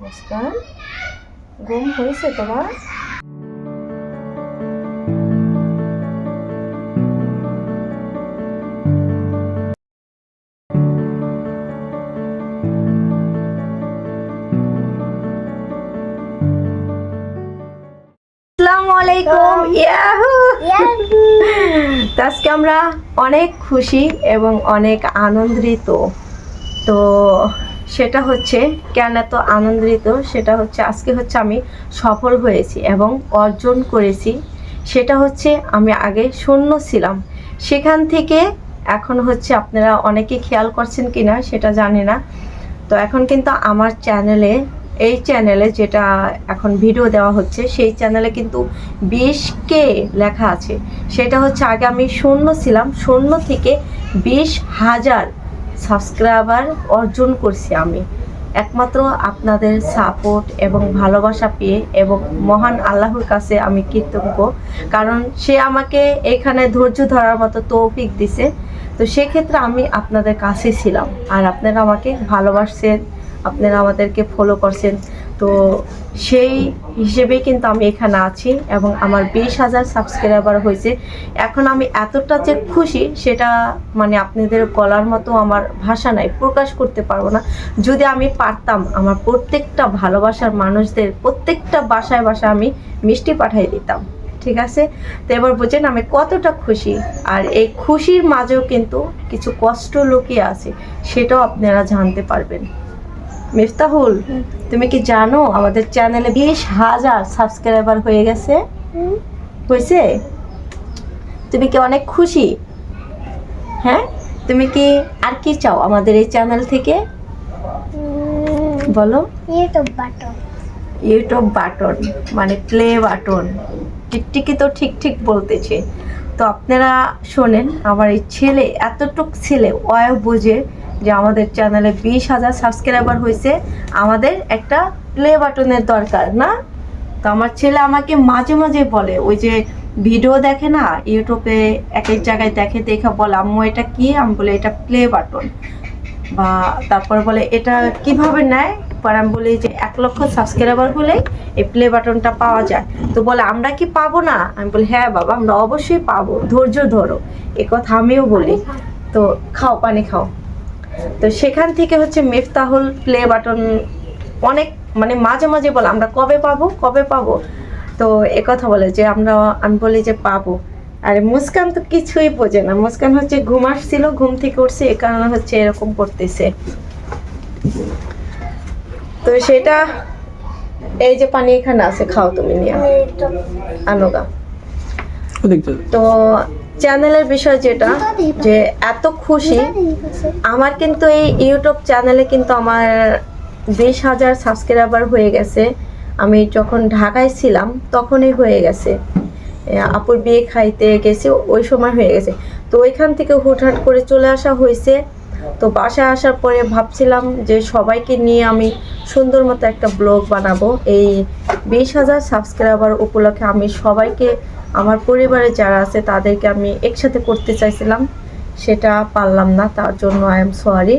মুস্কান ঘুম হয়েছে তোমার? আলাইকুম। আজকে আমরা অনেক খুশি এবং অনেক আনন্দিত। তো সেটা হচ্ছে কেন এত আনন্দিত? সেটা হচ্ছে আজকে হচ্ছে আমি সফল হয়েছি এবং অর্জন করেছি। সেটা হচ্ছে আমি আগে শূন্য ছিলাম। সেখান থেকে এখন হচ্ছে আপনারা অনেকে খেয়াল করছেন কিনা সেটা জানি না। তো এখন কিন্তু আমার চ্যানেলে এই চ্যানেলে যেটা এখন ভিডিও দেওয়া হচ্ছে, সেই চ্যানেলে কিন্তু বিশ কে লেখা আছে। সেটা হচ্ছে আগে আমি শূন্য ছিলাম। শূন্য থেকে বিশ হাজার সাবস্ক্রাইবার অর্জন করছি আমি। একমাত্র আপনাদের সাপোর্ট এবং ভালোবাসা পেয়ে এবং মহান আল্লাহর কাছে আমি কৃতজ্ঞ। কারণ সে আমাকে এখানে ধৈর্য ধরার মতো তৌফিক দিছে। তো সেক্ষেত্রে আমি আপনাদের কাছে ছিলাম। আর আপনারা আমাকে ভালোবাসছেন, আপনারা আমাদেরকে ফলো করছেন। তো সেই হিসেবে কিন্তু আমি এখানে আছি এবং আমার বিশ হাজার সাবস্ক্রাইবার হয়েছে। এখন আমি এতটা যে খুশি সেটা মানে আপনাদের বলার মতো আমার ভাষা নাই, প্রকাশ করতে পারব না। যদি আমি পারতাম আমার প্রত্যেকটা ভালোবাসার মানুষদের প্রত্যেকটা বাসায় বাসায় আমি মিষ্টি পাঠিয়ে দিতাম, ঠিক আছে? তো এবার বুঝেন আমি কতটা খুশি। আর এই খুশির মাঝেও কিন্তু কিছু কষ্ট লুকিয়ে আছে, সেটাও আপনারা জানতে পারবেন। মিফতাহুল তুমি কি জানো আমাদের চ্যানেলে বিশ হাজার সাবস্ক্রাইবার হয়ে গেছে? হয়েছে? তুমি কি অনেক খুশি? হ্যাঁ? তুমি কি আর কি চাও আমাদের এই চ্যানেল থেকে? বলো। YouTube button. ইউটিউব বাটন মানে প্লে বাটন। টিকটিকি তো ঠিক ঠিক বলতেছে। তো আপনারা শোনেন আমার এই ছেলে এতটুক ছেলে অয় বোঝে যে আমাদের চ্যানেলে বিশ হাজার সাবস্ক্রাইবার হয়েছে, আমাদের একটা প্লে বাটনের দরকার, না? তো আমার ছেলে আমাকে মাঝে মাঝে বলে, ওই যে ভিডিও দেখে না, ইউটিউবে এক এক জায়গায় দেখে দেখে বলে, আম্মু, এটা কি? আমি বলে, এটা প্লে বাটন বা তারপর বলে, এটা কীভাবে নেয়? পর আমি বলি, যে এক লক্ষ সাবস্ক্রাইবার হলে এই প্লে বাটনটা পাওয়া যায়। তো বলে, আমরা কি পাবো না? আমি বলি হ্যাঁ বাবা, আমরা অবশ্যই পাবো। ধৈর্য ধরো। এ কথা আমিও বলি। তো খাও, পানি খাও। তো সেখান থেকে হচ্ছে মিফতাহুল প্লে বাটন অনেক মানে মাঝে মাঝে বলে আমরা কবে পাবো কবে পাবো? তো এ কথা বলে যে আমরা আমি বলি যে পাবো। আর মুস্কান তো কিছুই বোঝে না। মুস্কান হচ্ছে ঘুম আসছিল ঘুম থেকে উঠছে এ কারণে হচ্ছে এরকম করতেছে। তো সেটা এই যে পানি এখানে আছে খাও তুমি নিয়ে। আনোগা। তো চ্যানেলের বিষয় যেটা যে এত খুশি আমার কিন্তু এই ইউটিউব চ্যানেলে কিন্তু আমার বিশ হাজার সাবস্ক্রাইবার হয়ে গেছে। আমি যখন ঢাকায় ছিলাম তখনই হয়ে গেছে। আপুর বিয়ে খাইতে গেছি ওই সময় হয়ে গেছে। তো ওইখান থেকে হুটহাট করে চলে আসা হয়েছে তো বাসায় আসার পরে ভাবছিলাম যে সবাইকে নিয়ে আমি সুন্দর মতো একটা ব্লগ বানাবো। এই বিশ হাজার সাবস্ক্রাইবার উপলক্ষে আমি সবাইকে, আমার পরিবারে যারা আছে তাদেরকে আমি একসাথে করতে চাইছিলাম। সেটা পারলাম না, তার জন্য আই এম সরি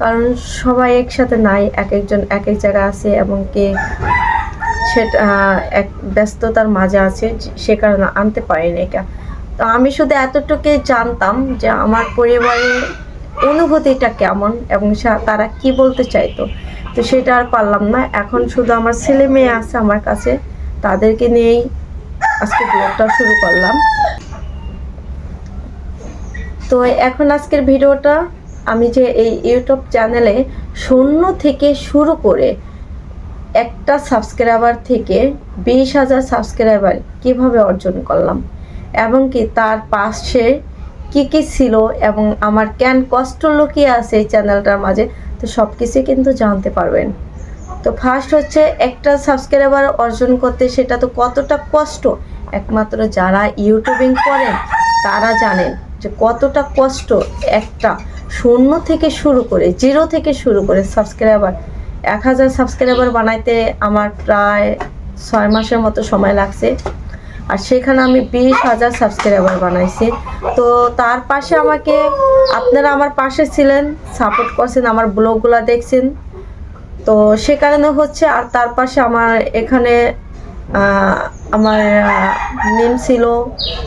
কারণ সবাই একসাথে নাই, এক একজন এক এক জায়গায় আছে এবং কে সেটা, এক ব্যস্ততার মাঝে আছে, সে কারণে আনতে পারিনি এটা। তো আমি শুধু এতটুকুই জানতাম যে আমার পরিবারের অনুভূতিটা কেমন এবং তারা কি বলতে চাইতো? তো সেটা আর পারলাম না। এখন শুধু আমার ছেলে মেয়ে আছে আমার কাছে। তাদেরকে নিয়েই আজকে ব্লগটা শুরু করলাম। তো এখন আজকের ভিডিওটা আমি যে এই ইউটিউব চ্যানেলে শূন্য থেকে শুরু করে একটা সাবস্ক্রাইবার থেকে বিশ হাজার সাবস্ক্রাইবার কীভাবে অর্জন করলাম এবং কি তার পাশে কি কি ছিল এবং আমার কেন কষ্ট লুকিয়ে আছে এই চ্যানেলটার মাঝে, তো সব কিছুই কিন্তু জানতে পারবেন। তো ফার্স্ট হচ্ছে একটা সাবস্ক্রাইবার অর্জন করতে সেটা তো কতটা কষ্ট? একমাত্র যারা ইউটিউবিং করেন, তারা জানেন যে কতটা কষ্ট একটা শূন্য থেকে শুরু করে জিরো থেকে শুরু করে সাবস্ক্রাইবার এক হাজার সাবস্ক্রাইবার বানাইতে আমার প্রায় ছয় মাসের মতো সময় লাগছে। আর সেখানে আমি বিশ হাজার সাবস্ক্রাইবার বানাইছি। তো তার পাশে আমাকে, আপনারা আমার পাশে ছিলেন সাপোর্ট করছেন, আমার ব্লগগুলো দেখছেন। তো সে কারণে হচ্ছে, আর তার পাশে আমার এখানে আমার মিম ছিল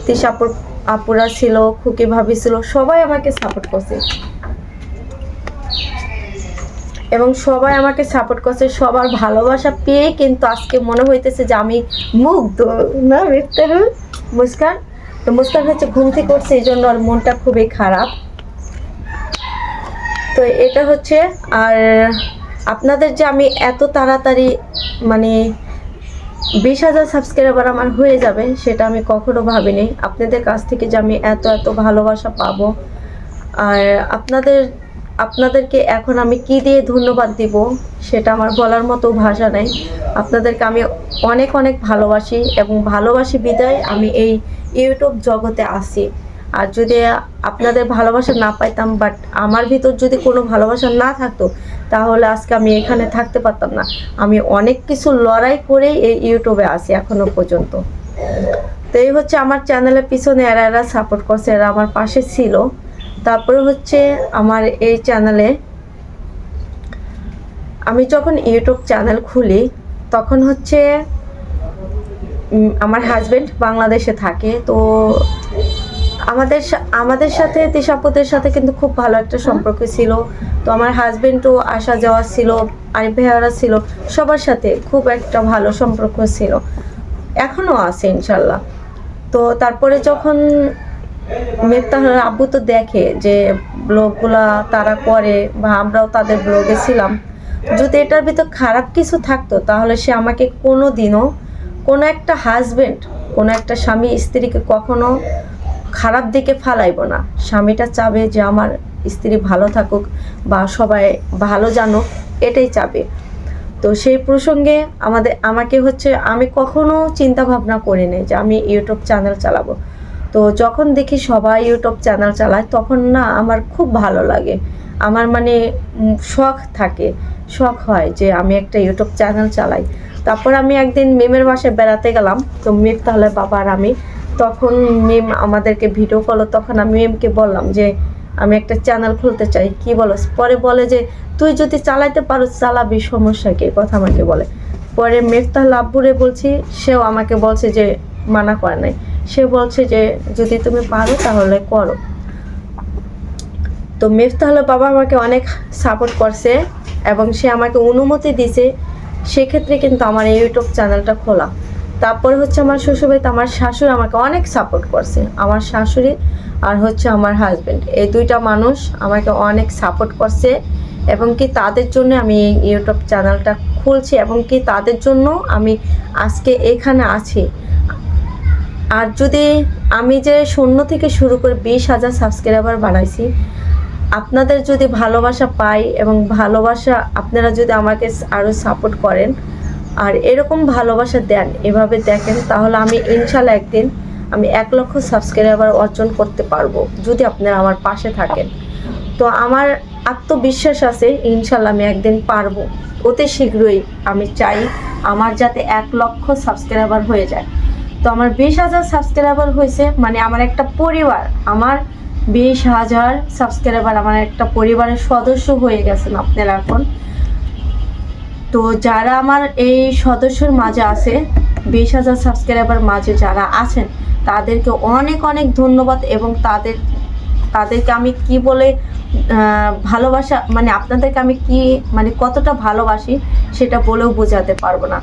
তিশাপুর আপুরা ছিল, খুকি ভাবি ছিল, সবাই আমাকে সাপোর্ট করছে। এবং সবাই আমাকে সাপোর্ট করছে, সবার ভালোবাসা পেয়ে কিন্তু আজকে মনে হইতেছে যে আমি মুগ্ধ। না মিফতার মুস্কান? তো মুস্কান হচ্ছে ঘুম থেকে করছে, এই জন্য ওর মনটা খুবই খারাপ। তো এটা হচ্ছে, আর আপনাদের যে আমি এত তাড়াতাড়ি মানে বিশ হাজার সাবস্ক্রাইবার আমার হয়ে যাবে, সেটা আমি কখনো ভাবিনি। আপনাদের কাছ থেকে যে আমি এত এত ভালোবাসা পাবো। আর আপনাদের আপনাদেরকে এখন আমি কি দিয়ে ধন্যবাদ দিব সেটা আমার বলার মতো ভাষা নেই। আপনাদেরকে আমি অনেক অনেক ভালোবাসি এবং ভালোবাসি বিদায় আমি এই ইউটিউব জগতে আসি আর যদি আপনাদের ভালোবাসা না পাইতাম বাট আমার ভিতর যদি কোনো ভালোবাসা না থাকতো, তাহলে আজকে আমি এখানে থাকতে পারতাম না। আমি অনেক কিছু লড়াই করেই এই ইউটিউবে আসি এখনও পর্যন্ত। তো এই হচ্ছে আমার চ্যানেলের পিছনে এরা এরা সাপোর্ট করছে, এরা আমার পাশে ছিল। তারপরে হচ্ছে আমার এই চ্যানেলে আমি যখন ইউটিউব চ্যানেল খুলি তখন হচ্ছে আমার হাজবেন্ড বাংলাদেশে থাকে। তো আমাদের আমাদের সাথে তিশাপুদের সাথে কিন্তু খুব ভালো একটা সম্পর্ক ছিল। তো আমার হাজবেন্ডও আসা যাওয়া ছিল আরিফ ভাইয়ারা ছিল সবার সাথে খুব একটা ভালো সম্পর্ক ছিল। এখনও আছে ইনশাল্লাহ। তো তারপরে যখন মেঘতাহার আব্বু তো দেখে যে ব্লগগুলা তারা করে বা আমরাও তাদের ব্লগে ছিলাম। যদি এটার ভিতর খারাপ কিছু থাকতো, তাহলে সে আমাকে কোনো দিনও কোনো একটা হাজবেন্ড কোনো একটা স্বামী স্ত্রীকে কখনো খারাপ দিকে ফালাইব না। স্বামীটা চাবে যে আমার স্ত্রী ভালো থাকুক বা সবাই ভালো জানুক, এটাই চাবে। তো সেই প্রসঙ্গে আমাদের, আমাকে হচ্ছে আমি কখনো চিন্তা ভাবনা করি নাই যে আমি ইউটিউব চ্যানেল চালাবো। তো যখন দেখি সবাই ইউটিউব চ্যানেল চালায়, তখন না আমার খুব ভালো লাগে। আমার মানে শখ থাকে। শখ হয় যে আমি একটা ইউটিউব চ্যানেল চালাই। তারপর আমি একদিন মেমের বাসায় বেড়াতে গেলাম। তো মেম তাহলে বাবা আর আমি। তখন মেম আমাদেরকে ভিডিও করল তখন আমি মেমকে বললাম যে, আমি একটা চ্যানেল খুলতে চাই। কি বলো পরে বলে যে, তুই যদি চালাইতে পারো চালাবি, সমস্যা কি? কথা আমাকে বলে। পরে মেফতাহ আব্বুরে বলছি, সেও আমাকে বলছে যে মানা করে নাই। সে বলছে যে, যদি তুমি পারো তাহলে করো। তো মেফতাহলে বাবা আমাকে অনেক সাপোর্ট করছে এবং সে আমাকে অনুমতি দিছে সেক্ষেত্রে কিন্তু আমার এই ইউটিউব চ্যানেলটা খোলা। তারপরে হচ্ছে আমার শ্বশুরবাড়িতে আমার শাশুড়ি আমাকে অনেক সাপোর্ট করছে। আমার শাশুড়ি আর হচ্ছে আমার হাজবেন্ড এই দুইটা মানুষ আমাকে অনেক সাপোর্ট করছে এবং কি তাদের জন্য আমি এই ইউটিউব চ্যানেলটা খুলছি এবং কি তাদের জন্য আমি আজকে এখানে আছি। আর যদি আমি যে শূন্য থেকে শুরু করে বিশ হাজার সাবস্ক্রাইবার বানাইছি, আপনাদের যদি ভালোবাসা পাই এবং ভালোবাসা আপনারা যদি আমাকে আরও সাপোর্ট করেন, আর এরকম ভালোবাসা দেন, এভাবে দেখেন, তাহলে আমি ইনশাল্লাহ একদিন আমি এক লক্ষ সাবস্ক্রাইবার অর্জন করতে পারব, যদি আপনারা আমার পাশে থাকেন। তো আমার আত্মবিশ্বাস আছে, ইনশাল্লাহ আমি একদিন পারব। অতি শীঘ্রই আমি চাই আমার যাতে এক লক্ষ সাবস্ক্রাইবার হয়ে যায়। তো আমার বিশ হাজার সাবস্ক্রাইবার হয়েছে মানে আমার একটা পরিবার, আমার বিশ হাজার সাবস্ক্রাইবার আমার একটা পরিবারের সদস্য হয়ে গেছেন আপনারা এখন। তো যারা আমার এই সদস্যর মাঝে আছে, বিশ হাজার সাবস্ক্রাইবার মাঝে যারা আছেন, তাদেরকে অনেক অনেক ধন্যবাদ এবং তাদের, তাদেরকে আমি কি বলে ভালোবাসা মানে আপনাদেরকে আমি কি মানে কতটা ভালোবাসি, সেটা বলেও বোঝাতে পারব না।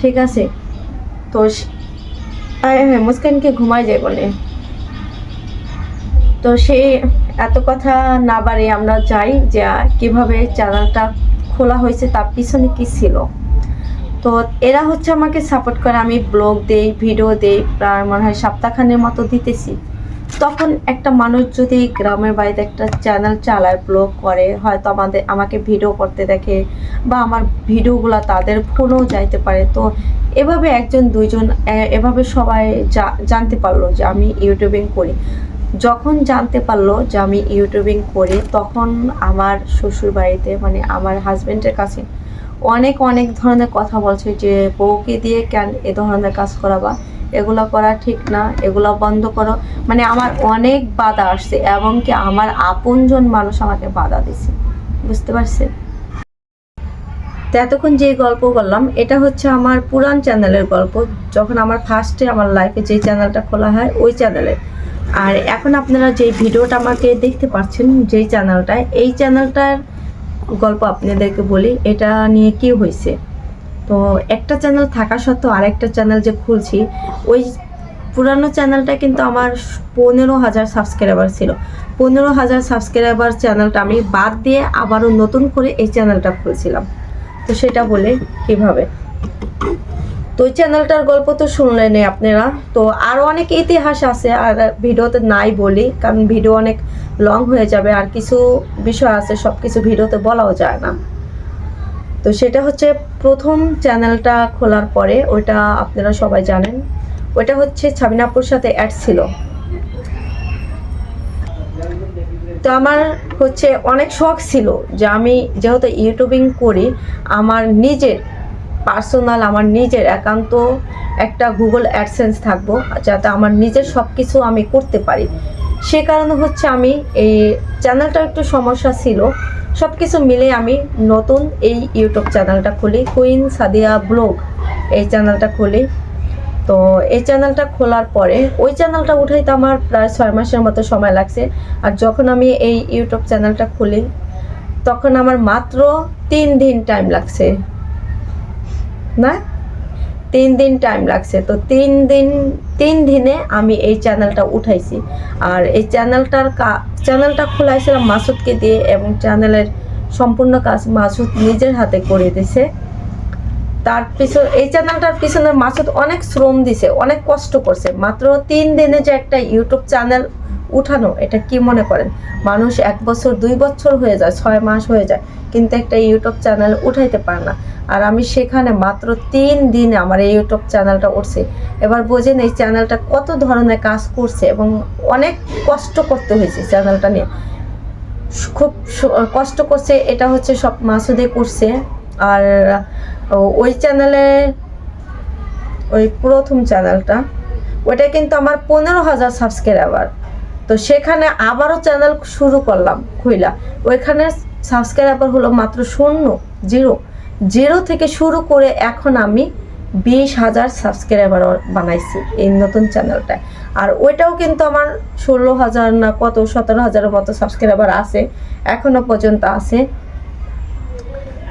ঠিক আছে? তো আয় হ্যাঁ মুস্কানকে ঘুমায় যায় বলে। তো সে এত কথা না বাড়ি আমরা যাই যে কীভাবে চ্যানেলটা খোলা হয়েছে, তার পিছনে কি ছিল? তো এরা হচ্ছে আমাকে সাপোর্ট করে, আমি ব্লগ দেই ভিডিও দেই, প্রায় মনে হয় সপ্তাহখানের মতো দিতেছি। তখন একটা মানুষ যদি গ্রামের বাড়িতে একটা চ্যানেল চালায় ব্লগ করে, হয়তো আমাদের, আমাকে ভিডিও করতে দেখে বা আমার ভিডিওগুলো তাদের ফোনেও যাইতে পারে। তো এভাবে একজন, দুইজন এভাবে সবাই জানতে পারল যে আমি ইউটিউবিং করি। যখন জানতে পারল যে আমি ইউটিউবিং করি, তখন আমার শ্বশুর বাড়িতে মানে আমার হাজব্যান্ডের কাছে অনেক অনেক ধরনের কথা বলছে যে বউকে দিয়ে কেন এ ধরনের কাজ করাবা? এগুলো করা ঠিক না, এগুলো বন্ধ করো। মানে আমার অনেক বাধা আসছে এবং কি আমার আপনজন মানুষ আমাকে বাধা দিছে। বুঝতে পারছেন তো এতক্ষণ যে গল্প করলাম এটা হচ্ছে আমার পুরান চ্যানেলের গল্প। যখন আমার ফার্স্টে আমার লাইফে যে চ্যানেলটা খোলা হয়, ওই চ্যানেলে। আর এখন আপনারা যে ভিডিওটা আমাকে দেখতে পাচ্ছেন, যেই চ্যানেলটায়, এই চ্যানেলটার গল্প আপনাদেরকে বলি, এটা নিয়ে কি হয়েছে তো একটা চ্যানেল থাকা সত্ত্বেও আরেকটা চ্যানেল যে খুলছি, ওই পুরানো চ্যানেলটা কিন্তু আমার পনেরো হাজার সাবস্ক্রাইবার ছিল। পনেরো হাজার সাবস্ক্রাইবার চ্যানেলটা আমি বাদ দিয়ে আবারও নতুন করে এই চ্যানেলটা খুলছিলাম। তো সেটা বলে কীভাবে? তো ওই চ্যানেলটার গল্প তো শুনলেনই আপনারা। তো আরও অনেক ইতিহাস আছে, আর ভিডিওতে নাই বলি, কারণ ভিডিও অনেক লং হয়ে যাবে, আর কিছু বিষয় আছে সব কিছু ভিডিওতে বলাও যায় না। তো সেটা হচ্ছে প্রথম চ্যানেলটা খোলার পরে ওইটা আপনারা সবাই জানেন। ওইটা হচ্ছে ছাবিনাপুর সাথে অ্যাড ছিল। তো আমার হচ্ছে অনেক শখ ছিল যে আমি যেহেতু ইউটিউবিং করি, আমার নিজের পার্সোনাল, আমার নিজের একান্ত একটা গুগল অ্যাডসেন্স থাকব, যাতে আমার নিজের সব কিছু আমি করতে পারি। সে কারণে হচ্ছে আমি এই চ্যানেলটা একটু সমস্যা ছিল। সব কিছু মিলে আমি নতুন এই ইউটিউব চ্যানেলটা খুলি, কুইন সাদিয়া ব্লগ এই চ্যানেলটা খুলি। তো এই চ্যানেলটা খোলার পরে, ওই চ্যানেলটা উঠাইতে আমার প্রায় ছয় মাসের মতো সময় লাগছে। আর যখন আমি এই ইউটিউব চ্যানেলটা খুলি, তখন আমার মাত্র তিন দিন টাইম লাগছে। না? তিন দিন টাইম লাগছে। তো তিন দিন, তিন দিনে আমি এই চ্যানেলটা উঠাইছি। আর এই চ্যানেলটার চ্যানেলটা খোলাইছিলাম মাসুদকে দিয়ে এবং চ্যানেলের সম্পূর্ণ কাজ মাসুদ নিজের হাতে করে দিছে। তার পিছনে, এই চ্যানেলটার পিছনে মাসুদ অনেক শ্রম দিছে, অনেক কষ্ট করছে। মাত্র তিন দিনে যে একটা ইউটিউব চ্যানেল উঠানো, এটা কি মনে করেন? মানুষ এক বছর, দুই বছর হয়ে যায়, ছয় মাস হয়ে যায়, কিন্তু একটা ইউটিউব চ্যানেল উঠাইতে পারে না। আর আমি সেখানে মাত্র তিন দিনে আমার এই ইউটিউব চ্যানেলটা উঠছে। এবার বোঝেন এই চ্যানেলটা কত ধরনের কাজ করছে এবং অনেক কষ্ট করতে হয়েছে চ্যানেলটা নিয়ে। খুব কষ্ট করছে, এটা হচ্ছে সব মাসুদে করছে। আর ওই চ্যানেলে, ওই প্রথম চ্যানেলটা ওটা কিন্তু আমার পনেরো হাজার সাবস্ক্রাইবার। তো সেখানে আবারও চ্যানেল শুরু করলাম খুইলা। ওইখানে সাবস্ক্রাইবার হলো মাত্র শূন্য, জিরো। জিরো থেকে শুরু করে এখন আমি বিশ হাজার সাবস্ক্রাইবার বানাইছি এই নতুন চ্যানেলটায় আর ওইটাও কিন্তু আমার ষোলো হাজার না কত, সতেরো হাজারের মতো সাবস্ক্রাইবার আছে, এখনও পর্যন্ত আছে।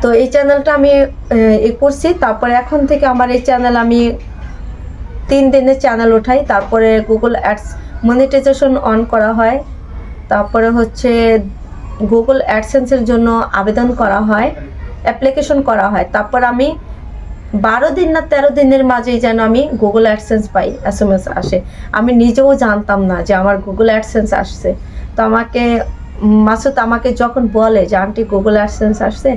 তো এই চ্যানেলটা আমি এ করছি। তারপরে এখন থেকে আমার এই চ্যানেল আমি তিন দিনের চ্যানেল ওঠাই তারপরে গুগল অ্যাডস মনিটাইজেশন অন করা হয়। তারপরে হচ্ছে গুগল অ্যাডসেন্সের জন্য আবেদন করা হয়। অ্যাপ্লিকেশন করা হয়। তারপর আমি বারো দিন না তেরো দিনের মাঝেই যেন আমি গুগল অ্যাডসেন্স পাই এস এম এস আসে। আমি নিজেও জানতাম না যে আমার গুগল অ্যাডসেন্স আসছে। তো আমাকে, মাসুদ আমাকে যখন বলে যে, আন্টি গুগল অ্যাডসেন্স আসছে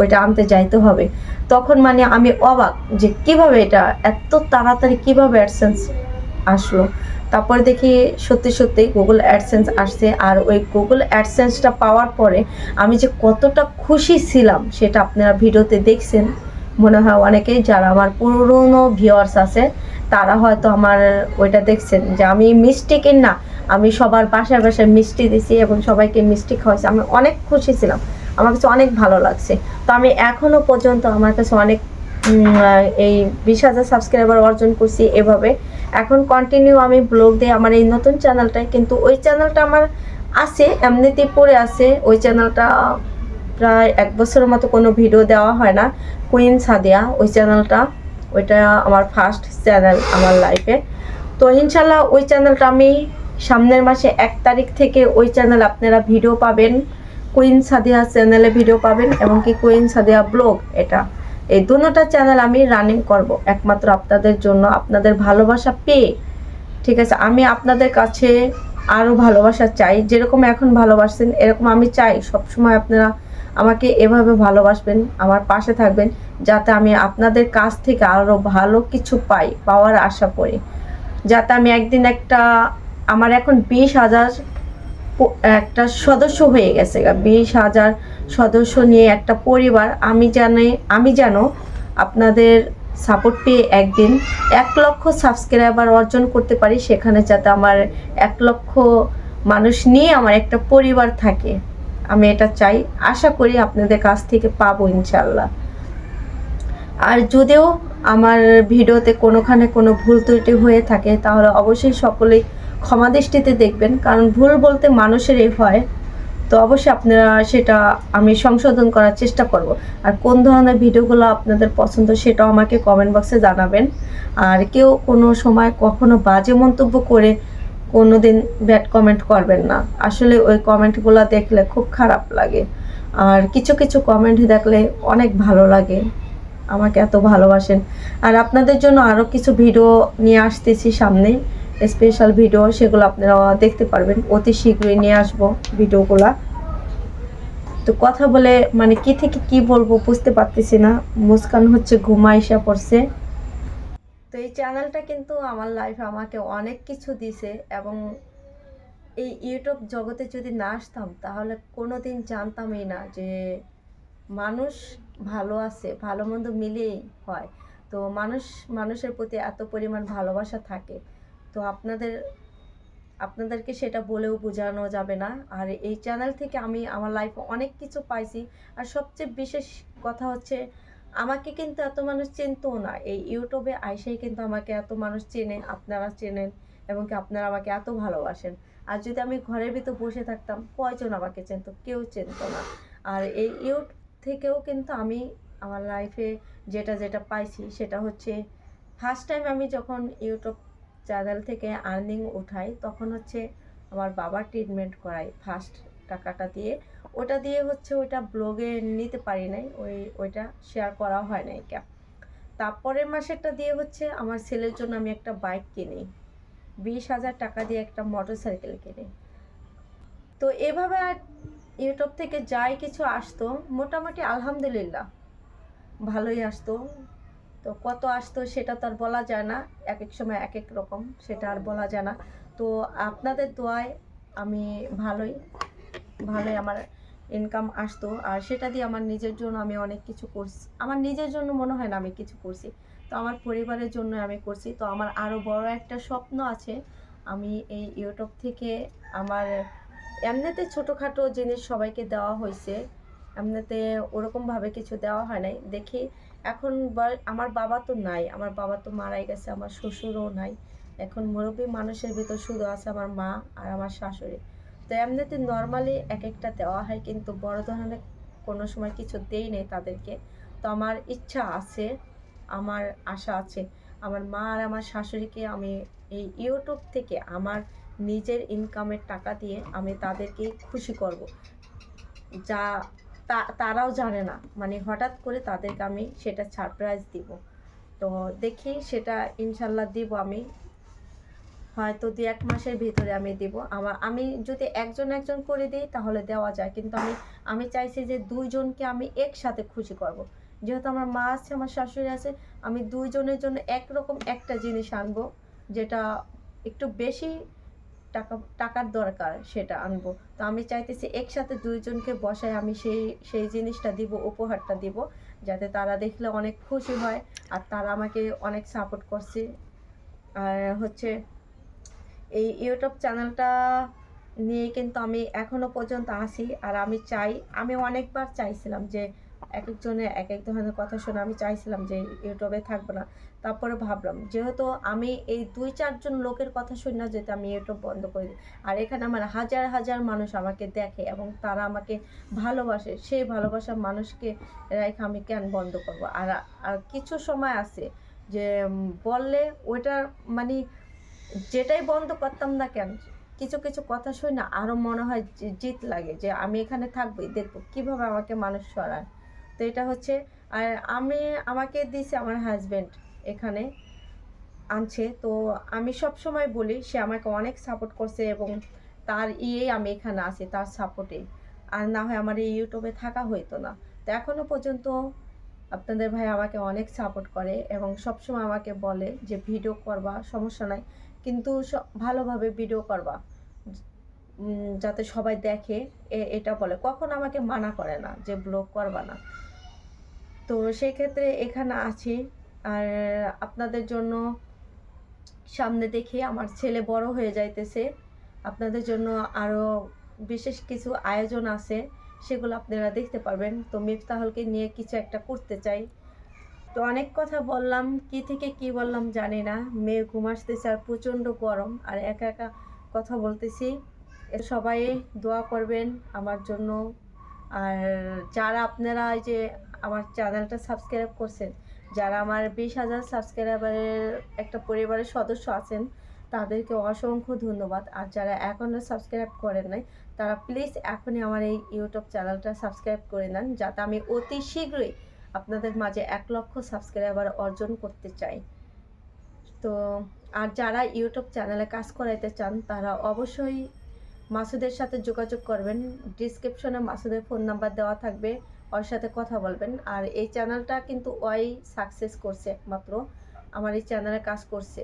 ওইটা আনতে যাইতে হবে। তখন মানে আমি অবাক যে কীভাবে এটা, এত তাড়াতাড়ি কীভাবে অ্যাডসেন্স আসলো? তারপরে দেখি সত্যি সত্যি গুগল অ্যাডসেন্স আসছে আর ওই গুগল অ্যাডসেন্সটা পাওয়ার পরে আমি যে কতটা খুশি ছিলাম সেটা আপনারা ভিডিওতে দেখছেন। মনে হয় অনেকেই যারা আমার পুরনো ভিওয়ার্স আছে, তারা হয়তো আমার ওইটা দেখছেন যে আমি মিষ্টি কিনা, আমি সবার বাসায় বাসায় মিষ্টি দিছি এবং সবাইকে মিষ্টি খাওয়াইছি, আমি অনেক খুশি ছিলাম। আমার কাছে অনেক ভালো লাগছে। তো আমি এখনও পর্যন্ত আমার কাছে অনেক এই বিশ হাজার সাবস্ক্রাইবার অর্জন করছি এভাবে। এখন কন্টিনিউ আমি ব্লগ দিই আমার এই নতুন চ্যানেলটায় কিন্তু ওই চ্যানেলটা আমার আছে এমনিতেই পড়ে আছে। ওই চ্যানেলটা প্রায় এক বছরের মতো কোনো ভিডিও দেওয়া হয় না। কুইন সাদিয়া ওই চ্যানেলটা ওইটা আমার ফার্স্ট চ্যানেল আমার লাইফে তো ইনশাল্লাহ ওই চ্যানেলটা আমি সামনের মাসে এক তারিখ থেকে ওই চ্যানেল আপনারা ভিডিও পাবেন। কুইন সাদিয়া চ্যানেলে ভিডিও পাবেন, এবং কি কুইন সাদিয়া ব্লগ এটা। এই দুটোটা চ্যানেল আমি রানিং করব। একমাত্র আপনাদের জন্য, আপনাদের ভালোবাসা পেয়ে। ঠিক আছে, আমি আপনাদের কাছে আরও ভালোবাসা চাই। যেরকম এখন ভালোবাসছেন, এরকম আমি চাই। সবসময় আপনারা আমাকে এভাবে ভালোবাসবেন, আমার পাশে থাকবেন, যাতে আমি আপনাদের কাছ থেকে আরও ভালো কিছু পাই, পাওয়ার আশা করি। যাতে আমি একদিন একটা, আমার এখন বিশ হাজার একটা সদস্য হয়ে গেছে বিশ হাজার সদস্য নিয়ে একটা পরিবার, আমি জানি, আমি যেন আপনাদের সাপোর্ট পেয়ে একদিন এক লক্ষ সাবস্ক্রাইবার অর্জন করতে পারি সেখানে যাতে আমার এক লক্ষ মানুষ নিয়ে আমার একটা পরিবার থাকে। আমি এটা চাই, আশা করি আপনাদের কাছ থেকে পাবো ইনশাল্লাহ আর যদিও আমার ভিডিওতে কোনোখানে কোনো ভুল ত্রুটি হয়ে থাকে, তাহলে অবশ্যই সকলেই ক্ষমা দৃষ্টিতে দেখবেন, কারণ ভুল বলতে মানুষেরই হয় তো অবশ্যই আপনারা সেটা আমি সংশোধন করার চেষ্টা করব। আর কোন ধরনের ভিডিওগুলো আপনাদের পছন্দ সেটাও আমাকে কমেন্ট বক্সে জানাবেন। আর কেউ কোনো সময় কখনো বাজে মন্তব্য করে কোনো দিন ব্যাড কমেন্ট করবেন না। আসলে ওই কমেন্টগুলো দেখলে খুব খারাপ লাগে। আর কিছু কিছু কমেন্ট দেখলে অনেক ভালো লাগে। আমাকে এত ভালোবাসেন। আর আপনাদের জন্য আরও কিছু ভিডিও নিয়ে আসতেছি সামনে। স্পেশাল ভিডিও সেগুলো আপনারা দেখতে পারবেন। অতি শীঘ্রই নিয়ে আসব ভিডিওগুলা। তো কথা বলে মানে কি থেকে কি বলব বুঝতে পারতেছি না। মুস্কান হচ্ছে ঘুমাইসা পড়ছে। তো এই চ্যানেলটা কিন্তু আমার লাইফে আমাকে অনেক কিছু দিছে এবং এই ইউটিউব জগতে যদি না আসতাম, তাহলে কোনো দিন জানতামই না যে মানুষ ভালো আছে, ভালো মন্দ মিলিয়েই হয়। তো মানুষ, মানুষের প্রতি এত পরিমাণ ভালোবাসা থাকে। তো আপনাদের, আপনাদেরকে সেটা বলেও বোঝানো যাবে না। আর এই চ্যানেল থেকে আমি আমার লাইফে অনেক কিছু পাইছি। আর সবচেয়ে বিশেষ কথা হচ্ছে, আমাকে কিন্তু এত মানুষ চিনতো না। এই ইউটিউবে আইসাই কিন্তু আমাকে এত মানুষ চেনে, আপনারা চেনেন, এবং কি আপনারা আমাকে এত ভালোবাসেন। আর যদি আমি ঘরের ভিতর বসে থাকতাম, কয়জন আমাকে চিনতো? কেউ চিনতো না। আর এই ইউটিউব থেকেও কিন্তু আমি আমার লাইফে যেটা যেটা পাইছি, সেটা হচ্ছে ফার্স্ট টাইম আমি যখন ইউটিউব চ্যানেল থেকে আর্নিং উঠাই, তখন হচ্ছে আমার বাবার ট্রিটমেন্ট করাই ফার্স্ট টাকাটা দিয়ে। ওটা দিয়ে হচ্ছে ওইটা ব্লগে নিতে পারি নাই, ওই, ওইটা শেয়ার করা হয় নাই কে তারপরের মাসেরটা দিয়ে হচ্ছে আমার ছেলের জন্য আমি একটা বাইক কিনি। বিশ হাজার টাকা দিয়ে একটা মোটর সাইকেল কিনি। তো এভাবে আর ইউটিউব থেকে যাই কিছু আসতো, মোটামুটি আলহামদুলিল্লাহ, ভালোই আসতো। তো কত আসতো সেটা তো আর বলা যায় না। এক এক সময় এক এক রকম, সেটা আর বলা যায় না। তো আপনাদের দোয়ায় আমি ভালোই ভালোই আমার ইনকাম আসতো। আর সেটা দিয়ে আমার নিজের জন্য আমি অনেক কিছু করছি। আমার নিজের জন্য মনে হয় না আমি কিছু করছি। তো আমার পরিবারের জন্য আমি করছি। তো আমার আরও বড় একটা স্বপ্ন আছে। আমি এই ইউটিউব থেকে আমার এমনিতে ছোটোখাটো জিনিস সবাইকে দেওয়া হয়েছে। এমনিতে ওরকমভাবে কিছু দেওয়া হয় নাই। দেখি এখন আমার বাবা তো নাই, আমার বাবা তো মারাই গেছে, আমার শ্বশুরও নাই। এখন মুরব্বী মানুষের ভিতর শুধু আছে আমার মা আর আমার শাশুড়ি। তো এমনিতে নর্মালি এক একটা দেওয়া হয়, কিন্তু বড় ধরনের কোনো সময় কিছু দেই নেই তাদেরকে। তো আমার ইচ্ছা আছে, আমার আশা আছে। আমার মা আর আমার শাশুড়িকে আমি এই ইউটিউব থেকে আমার নিজের ইনকামের টাকা দিয়ে আমি তাদেরকে খুশি করব। যা তারাও জানে না। মানে হঠাৎ করে তাদেরকে আমি সেটা সারপ্রাইজ দিব। তো দেখি সেটা ইনশাল্লাহ দিব আমি। হয়তো দু এক মাসের ভিতরে আমি দিব। আমার, আমি যদি একজন একজন করে দিই তাহলে দেওয়া যায়। কিন্তু আমি আমি চাইছি যে দুইজনকে আমি একসাথে খুশি করব। যেহেতু আমার মা আছে, আমার শাশুড়ি আছে, আমি দুইজনের জন্য একরকম একটা জিনিস আনব, যেটা একটু বেশি টাকা, টাকার দরকার সেটা আনব। তো আমি চাইতেছি একসাথে দুইজনকে বসায় আমি সেই সেই জিনিসটা দিব, উপহারটা দিব, যাতে তারা দেখলে অনেক খুশি হয় আর তারা আমাকে অনেক সাপোর্ট করছে। আর হচ্ছে এই ইউটিউব চ্যানেলটা নিয়ে কিন্তু আমি এখনও পর্যন্ত আসি আর আমি চাই, আমি অনেকবার চাইছিলাম যে এক একজনের এক এক ধরনের কথা শুনে আমি চাইছিলাম যে ইউটিউবে থাকব না। তারপরে ভাবলাম, যেহেতু আমি এই দুই চারজন লোকের কথা শুনি না যেতে আমি ইউটিউব বন্ধ করে দিই। আর এখানে আমার হাজার হাজার মানুষ আমাকে দেখে এবং তারা আমাকে ভালোবাসে। সেই ভালোবাসার মানুষকে রেখে আমি কেন বন্ধ করব? আর আর কিছু সময় আছে যে বললে ওইটার মানে যেটাই বন্ধ করতাম না কেন, কিছু কিছু কথা শুই না আরও মনে হয় জিত লাগে যে, আমি এখানে থাকবোই দেখব কীভাবে আমাকে মানুষ সরায়। তো এটা হচ্ছে, আর আমি, আমাকে দিছে আমার হাজব্যান্ড এখানে আনছে। তো আমি সব সময় বলি, সে আমাকে অনেক সাপোর্ট করছে এবং তার ইয়েই আমি এখানে আছি, তার সাপোর্টে আর না হয় আমার এই ইউটিউবে থাকা হইতো না। তো এখনও পর্যন্ত আপনাদের ভাই আমাকে অনেক সাপোর্ট করে এবং সবসময় আমাকে বলে যে, ভিডিও করবা, সমস্যা নাই। কিন্তু ভালোভাবে ভিডিও করবা। যাতে সবাই দেখে এটা বলে। কখন আমাকে মানা করে না যে, ব্লগ করবা না। তো সেক্ষেত্রে এখানে আছি। আর আপনাদের জন্য সামনে দেখে আমার ছেলে বড় হয়ে যাইতেছে। আপনাদের জন্য আরও বিশেষ কিছু আয়োজন আছে, সেগুলো আপনারা দেখতে পারবেন। তো মিফতাহলকে নিয়ে কিছু একটা করতে চাই। তো অনেক কথা বললাম, কি থেকে কি বললাম জানি না। মেয়ে ঘুম আসতেছে আর প্রচণ্ড গরম, আর একা একা কথা বলতেছি। সবাই দোয়া করবেন আমার জন্য। আর যারা আপনারা এই যে আমার চ্যানেলটা সাবস্ক্রাইব করছেন যারা আমার বিশ হাজার সাবস্ক্রাইবারের একটা পরিবারের সদস্য আছেন, তাদেরকে অসংখ্য ধন্যবাদ। আর যারা এখনও সাবস্ক্রাইব করেন নাই, তারা প্লিজ এখনই আমার এই ইউটিউব চ্যানেলটা সাবস্ক্রাইব করে নেন, যাতে আমি অতি শীঘ্রই আপনাদের মাঝে এক লক্ষ সাবস্ক্রাইবার অর্জন করতে চাই। তো, আর যারা ইউটিউব চ্যানেলে কাজ করাইতে চান, তারা অবশ্যই মাসুদের সাথে যোগাযোগ করবেন। ডিসক্রিপশনে মাসুদের ফোন নাম্বার দেওয়া থাকবে। ওর সাথে কথা বলবেন। আর এই চ্যানেলটা কিন্তু ওই সাকসেস করছে একমাত্র আমার এই চ্যানেলে কাজ করছে।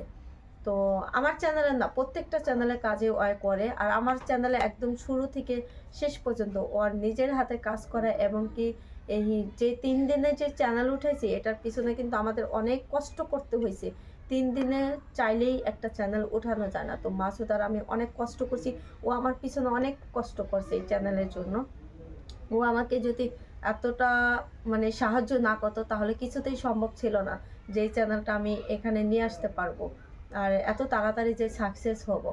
তো আমার চ্যানেলে না, প্রত্যেকটা চ্যানেলে কাজে ওই করে। আর আমার চ্যানেলে একদম শুরু থেকে শেষ পর্যন্ত ওর নিজের হাতে কাজ করা এবং কি এই যে তিন দিনে যে চ্যানেল উঠেছে, এটার পিছনে কিন্তু আমাদের অনেক কষ্ট করতে হয়েছে। তিন দিনে চাইলেই একটা চ্যানেল ওঠানো যায় না। তো মাসুদ আর আমি অনেক কষ্ট করছি। ও আমার পিছনে অনেক কষ্ট করছে এই চ্যানেলের জন্য। ও আমাকে যদি এতটা মানে সাহায্য না করতো, তাহলে কিছুতেই সম্ভব ছিল না যে এই চ্যানেলটা আমি এখানে নিয়ে আসতে পারব। আর এত তাড়াতাড়ি যে সাকসেস হব।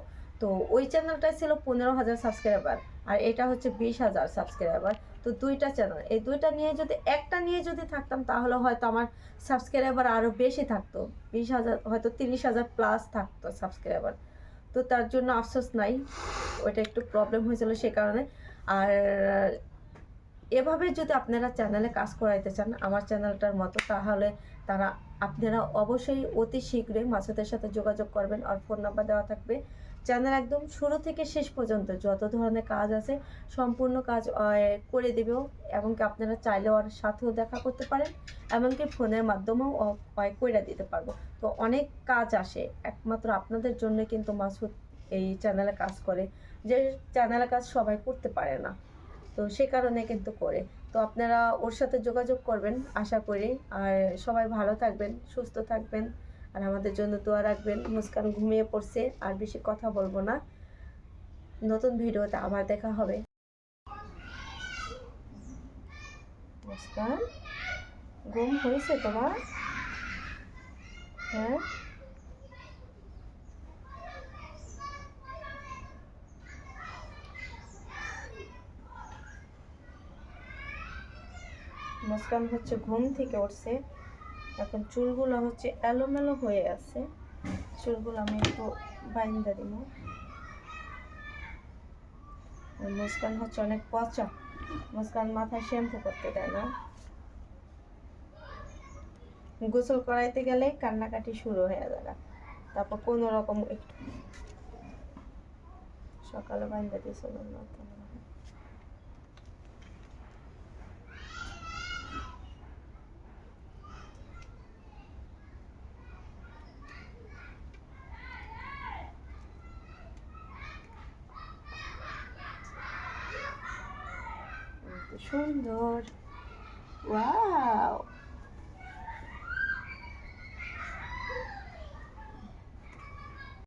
তো ওই চ্যানেলটাই ছিল পনেরো হাজার সাবস্ক্রাইবার আর এটা হচ্ছে বিশ হাজার সাবস্ক্রাইবার তো দুইটা চ্যানেল এই দুইটা নিয়ে যদি, একটা নিয়ে যদি থাকতাম, তাহলে হয়তো আমার সাবস্ক্রাইবার আরও বেশি থাকতো। বিশ হাজার, হয়তো তিরিশ হাজার প্লাস থাকতো সাবস্ক্রাইবার তো তার জন্য আফসোস নাই, ওইটা একটু প্রবলেম হয়েছিল সে কারণে। আর এভাবে যদি আপনারা চ্যানেলে কাজ করাইতে চান, আমার চ্যানেলটার মতো, তাহলে তারা, আপনারা অবশ্যই অতি শীঘ্রই মাসুদের সাথে যোগাযোগ করবেন। আর ফোন নাম্বার দেওয়া থাকবে। চ্যানেল একদম শুরু থেকে শেষ পর্যন্ত যত ধরনের কাজ আছে, সম্পূর্ণ কাজ করে দেবেও। এমনকি আপনারা চাইলেও আর সাথেও দেখা করতে পারেন। এমনকি ফোনের মাধ্যমেও করে দিতে পারব। তো অনেক কাজ আসে। একমাত্র আপনাদের জন্য কিন্তু মাসুদ এই চ্যানেলে কাজ করে। যে চ্যানেলে কাজ সবাই করতে পারে না। তো সে কারণে কিন্তু করে। তো আপনারা ওর সাথে যোগাযোগ করবেন, আশা করি। আর সবাই ভালো থাকবেন, সুস্থ থাকবেন। আর আমাদের জন্য দোয়া রাখবেন। মুস্কান ঘুমিয়ে পড়ছে, আর বেশি কথা বলব না। নতুন ভিডিওতে আবার দেখা হবে। মুস্কান, ঘুম হয়েছে তোমার? হ্যাঁ? মুস্কান হচ্ছে ঘুম থেকে উঠছে। এখন চুলগুলো হচ্ছে এলোমেলো হয়ে আছে। চুলগুলো আমি একটু বাইন্দা দিব। মুস্কান হচ্ছে অনেক পচা। মুসকান মাথায় শ্যাম্পু করতে দেয় না। গোসল করাইতে গেলে কান্নাকাটি শুরু হয়ে যাবে। তারপর কোনো রকম একটু সকালে বাইন্দা দিয়েছিল